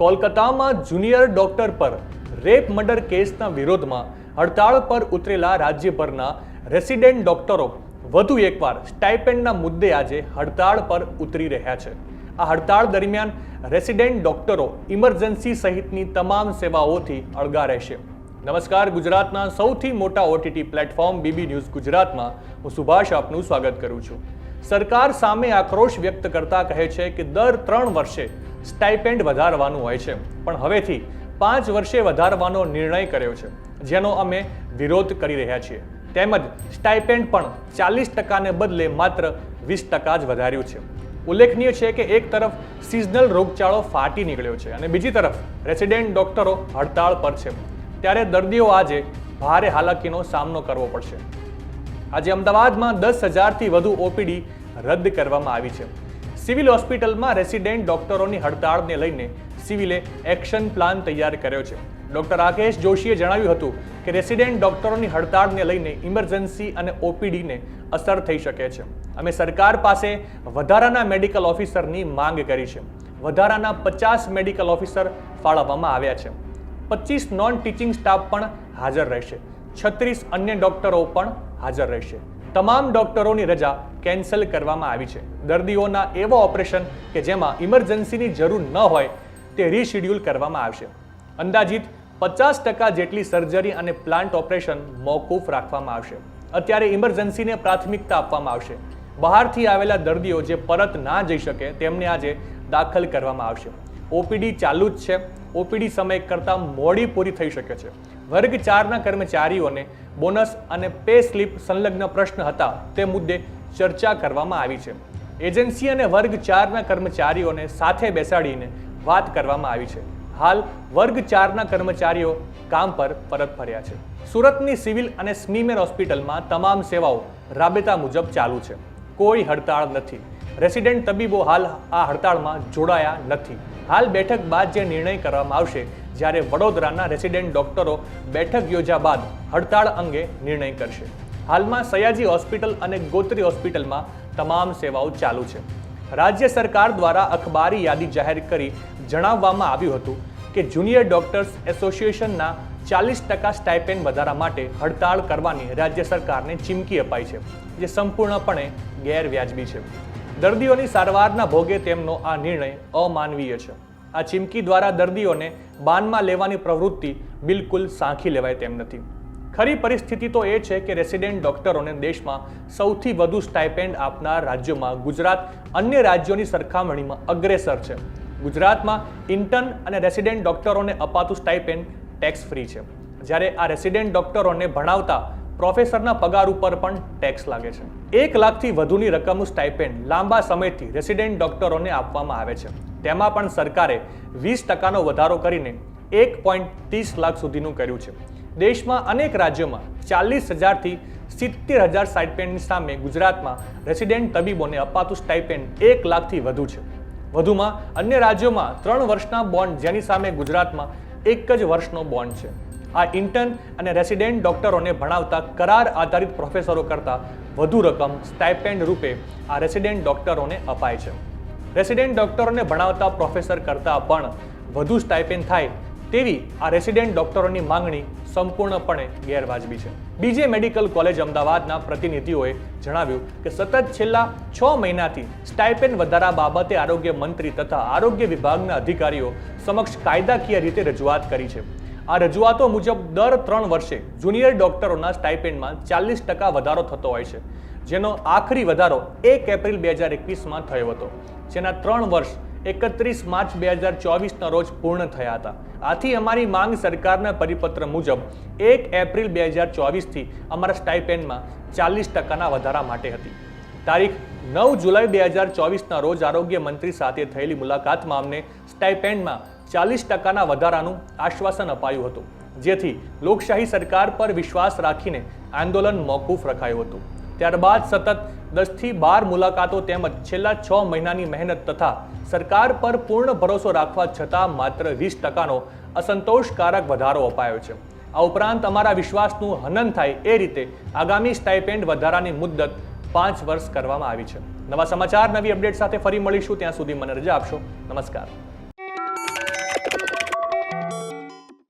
કોલકાતામાં junior doctor પર rape murder કેસના વિરોધમાં હડતાળ પર ઉતરેલા રાજ્યભરના રેસિડેન્ટ ડોક્ટરો વધુ એકવાર સ્ટાઇપેન્ડના મુદ્દે આજે હડતાળ પર ઉતરી રહ્યા છે. આ હડતાળ દરમિયાન રેસિડેન્ટ ડોક્ટરો ઇમરજન્સી સહિતની તમામ સેવાઓથી અળગા રહેશે. નમસ્કાર, ગુજરાતના સૌથી મોટા ઓટીટી પ્લેટફોર્મ બીબી ન્યૂઝ ગુજરાતમાં હું સુભાષ આપનું સ્વાગત કરું છું. સરકાર સામે આક્રોશ વ્યક્ત કરતા કહે છે કે દર ત્રણ વર્ષે સ્ટાઇપેન્ડ વધારવાનું હોય છે. પણ હવેથી પાંચ વર્ષે વધારવાનો નિર્ણય કર્યો છે, જેનો અમે વિરોધ કરી રહ્યા છીએ. તેમજ સ્ટાઇપેન્ડ પણ ચાલીસ ટકાને બદલે માત્ર વીસ ટકા જ વધાર્યું છે. ઉલ્લેખનીય છે કે એક તરફ સિઝનલ રોગચાળો ફાટી નીકળ્યો છે અને બીજી તરફ રેસિડેન્ટ ડોક્ટરો હડતાળ પર છે. ત્યારે દર્દીઓ આજે ભારે હાલાકીનો સામનો કરવો પડશે. આજે અમદાવાદમાં દસ હજારથી વધુ ઓપીડી રદ કરવામાં આવી છે. સિવિલ હોસ્પિટલમાં રેસિડેન્ટ ડોક્ટરોની હડતાળને લઈને સિવિલે એક્શન પ્લાન તૈયાર કર્યો છે. ડોક્ટર રાકેશ જોશીએ જણાવ્યું હતું કે રેસિડેન્ટ ડોક્ટરોની હડતાળને લઈને ઇમરજન્સી અને ઓપીડીને અસર થઈ શકે છે. અમે સરકાર પાસે વધારાના મેડિકલ ઓફિસરની માંગ કરી છે. વધારાના પચાસ મેડિકલ ઓફિસર ફાળવવામાં આવ્યા છે. પચીસ નોન ટીચિંગ સ્ટાફ પણ હાજર રહેશે. છત્રીસ અન્ય ડોક્ટરો પણ હાજર રહેશે. તમામ ડોક્ટરોની રજા કેન્સલ કરવામાં આવી છે. દર્દીઓના એવા ઓપરેશન કે જેમાં ઇમરજન્સીની જરૂર ન હોય તે રીશિડ્યુલ કરવામાં આવશે. અંદાજિત પચાસ ટકા જેટલી સર્જરી અને પ્લાન્ટ ઓપરેશન મોકૂફ રાખવામાં આવશે. અત્યારે ઇમરજન્સીને પ્રાથમિકતા આપવામાં આવશે. બહારથી આવેલા દર્દીઓ જે પરત ના જઈ શકે તેમને આજે દાખલ કરવામાં આવશે. ઓપીડી ચાલુ જ છે. ઓપીડી સમય કરતાં મોડી પૂરી થઈ શકે છે. વર્ગ ચારના કર્મચારીઓને બોનસ અને પે સ્લીપ સંલગ્ન પ્રશ્ન હતા તે મુદ્દે ચર્ચા કરવામાં આવી છે. એજન્સી અને વર્ગ ચારના કર્મચારીઓને સાથે બેસાડીને વાત કરવામાં આવી છે. હાલ વર્ગ ચારના કર્મચારીઓ કામ પર પરત ફર્યા છે. સુરતની સિવિલ અને સ્મીમેર હોસ્પિટલમાં તમામ સેવાઓ રાબેતા મુજબ ચાલુ છે. કોઈ હડતાળ નથી. રેસિડેન્ટ તબીબો હાલ આ હડતાળમાં જોડાયા નથી. હાલ બેઠક બાદ જે નિર્ણય કરવામાં આવશે, જ્યારે વડોદરાના રેસિડેન્ટ ડોક્ટરો બેઠક યોજ્યા બાદ હડતાળ અંગે નિર્ણય કરશે. હાલમાં સયાજી હોસ્પિટલ અને ગોત્રી હોસ્પિટલમાં તમામ સેવાઓ ચાલુ છે. રાજ્ય સરકાર દ્વારા અખબારી યાદી જાહેર કરી જણાવવામાં આવ્યું હતું કે જુનિયર ડોક્ટર્સ એસોસિએશનના ચાલીસ ટકા સ્ટાઇપેન્ડ વધારા માટે હડતાળ કરવાની રાજ્ય સરકારને ચીમકી અપાઈ છે, જે સંપૂર્ણપણે ગેરવ્યાજબી છે. દર્દીઓની સારવારના ભોગે તેમનો આ નિર્ણય અમાનવીય છે. આ ચીમકી દ્વારા દર્દીઓને બાનમાં લેવાની પ્રવૃત્તિ બિલકુલ સાંખી લેવાય તેમ નથી. ખરી પરિસ્થિતિ તો એ છે કે રેસિડેન્ટ ડોક્ટરોને દેશમાં સૌથી વધુ સ્ટાઇપેન્ડ આપનાર રાજ્યોમાં ગુજરાત અન્ય રાજ્યોની સરખામણીમાં અગ્રેસર છે. ગુજરાતમાં ઇન્ટર્ન અને રેસિડેન્ટ ડોક્ટરોને અપાતું સ્ટાઇપેન્ડ ટેક્સ ફ્રી છે. જ્યારે આ રેસિડેન્ટ ડોક્ટરોને ભણાવતા પ્રોફેસરના પગાર ઉપર પણ ટેક્સ લાગે છે. એક લાખથી વધુની રકમનું સ્ટાઇપેન્ડ લાંબા સમયથી રેસિડેન્ટ ડોક્ટરોને આપવામાં આવે છે. તેમાં પણ સરકારે વીસ ટકાનો વધારો કરીને એક પોઈન્ટ ત્રીસ લાખ સુધીનું કર્યું છે. દેશમાં અનેક રાજ્યોમાં ચાલીસ હજારથી સિત્તેર હજાર સ્ટાઇપેન્ડની સામે ગુજરાતમાં રેસિડેન્ટ તબીબોને અપાતું સ્ટાઇપેન્ડ એક લાખથી વધુ છે. વધુમાં અન્ય રાજ્યોમાં ત્રણ વર્ષના બોન્ડ જેની સામે ગુજરાતમાં એક જ વર્ષનો બોન્ડ છે. આ ઇન્ટર્ન અને રેસિડેન્ટ ડોક્ટરોને ભણાવતા કરાર આધારિત પ્રોફેસરો કરતાં વધુ રકમ સ્ટાઇપેન્ડ રૂપે આ રેસિડેન્ટ ડોક્ટરોને અપાય છે. રેસિડેન્ટ ડોક્ટરોને ભણાવતા પ્રોફેસર કરતાં પણ વધુ સ્ટાઇપેન્ડ થાય તેવી આ રેસિડેન્ટ ડોક્ટરોની માંગણી સંપૂર્ણપણે ગેરવાજબી છે. બીજે મેડિકલ કોલેજ અમદાવાદના પ્રતિનિધિઓએ જણાવ્યું કે સતત છેલ્લા છ મહિનાથી સ્ટાઇપેન્ડ વધારા બાબતે આરોગ્ય મંત્રી તથા આરોગ્ય વિભાગના અધિકારીઓ સમક્ષ કાયદાકીય રીતે રજૂઆત કરી છે. આ રજૂઆતો મુજબ દર ત્રણ વર્ષે જુનિયર ડોક્ટરોના સ્ટાઇપેન્ડમાં ચાલીસ ટકા વધારો થતો હોય છે, જેનો આખરી વધારો એક એપ્રિલ બે હજાર એકવીસમાં થયો હતો. જેના ત્રણ વર્ષ એકત્રીસ માર્ચ બે હજાર ચોવીસના રોજ પૂર્ણ થયા હતા. આથી અમારી માંગ સરકારના પરિપત્ર મુજબ એક એપ્રિલ બે હજાર ચોવીસથી અમારા સ્ટાઇપેન્ડમાં ચાલીસ ટકાના વધારા માટે હતી. તારીખ નવ જુલાઈ બે હજાર ચોવીસના રોજ આરોગ્ય મંત્રી સાથે થયેલી મુલાકાતમાં અમને સ્ટાઇપેન્ડમાં ચાલીસ ટકાના વધારાનું આશ્વાસન અપાયું હતું, જેથી લોકશાહી સરકાર પર વિશ્વાસ રાખીને આંદોલન મોકૂફ રખાયું હતું. ત્યારબાદ સતત દસથી બાર મુલાકાતો તેમજ છેલ્લા છ મહિનાની મહેનત તથા સરકાર પર પૂર્ણ ભરોસો રાખવા છતાં માત્ર વીસ ટકાનો અસંતોષકારક વધારો અપાયો છે. આ ઉપરાંત અમારા વિશ્વાસનું હનન થાય એ રીતે આગામી સ્ટાઇપેન્ડ વધારાની મુદ્દત પાંચ વર્ષ કરવામાં આવી છે. નવા સમાચાર, નવી અપડેટ સાથે ફરી મળીશું. ત્યાં સુધી મને રજા આપશો. નમસ્કાર.